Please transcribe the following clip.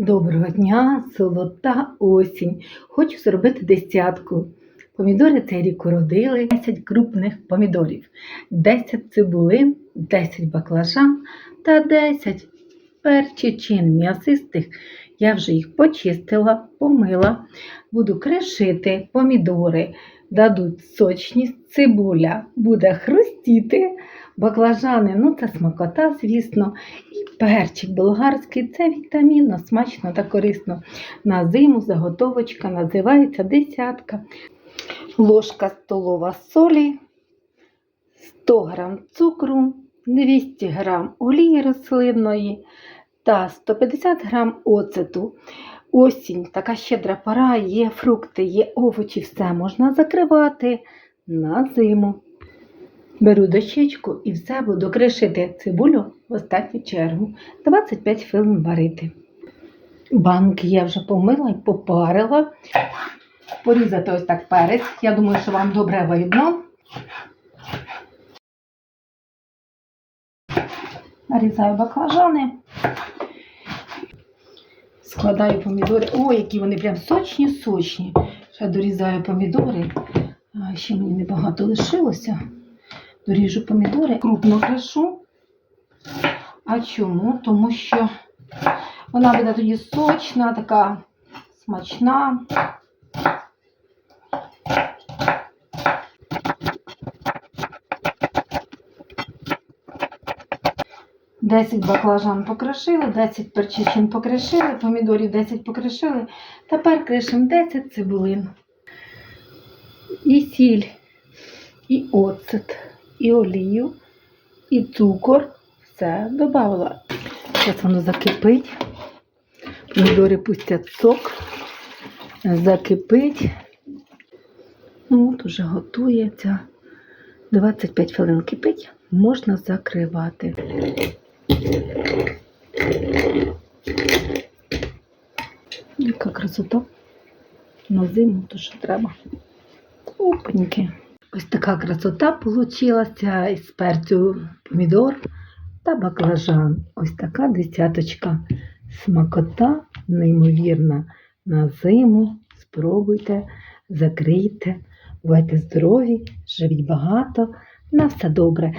Доброго дня, золота осінь. Хочу зробити десятку. Помідори цей рік уродили 10 крупних помідорів, 10 цибулин, 10 баклажан та 10 перчичин м'ясистих. Я вже їх почистила, помила. Буду кришити помідори, дадуть сочність, цибуля буде хрустіти, баклажани, ну це смакота, звісно. І перчик болгарський це вітамінно, смачно та корисно. На зиму заготовочка називається десятка. Ложка столова солі, 100 г цукру, 200 г олії рослинної та 150 г оцету. Осінь, така щедра пора, є фрукти, є овочі, все можна закривати на зиму. Беру дощечку і все буду кришити цибулю в останню чергу. 25 хвилин варити. Банки я вже помила і попарила. Порізати ось так перець. Я думаю, що вам добре видно. Нарізаю баклажани. Складаю помідори. О, які вони прям сочні-сочні. Ще дорізаю помідори. Ще мені небагато лишилося. Доріжу помідори, крупно кришу. А чому? Тому що вона буде тоді сочна, така смачна. Десять баклажан покришили, 10 перчичин покришили, помідорів 10 покришили. Тепер кришимо 10 цибулин. І сіль, і оцет, і олію, і цукор. Все додавала. Зараз воно закипить. Помідори пустять сок, закипить. Ну, от уже готується. 25 хвилин кипить, можна закривати. Яка красота. На зиму то що треба. Опаньки. Ось така красота получилася із перцю помідор та баклажан. Ось така десяточка. Смакота неймовірна. На зиму спробуйте, закрийте, бувайте здорові, живіть багато, на все добре.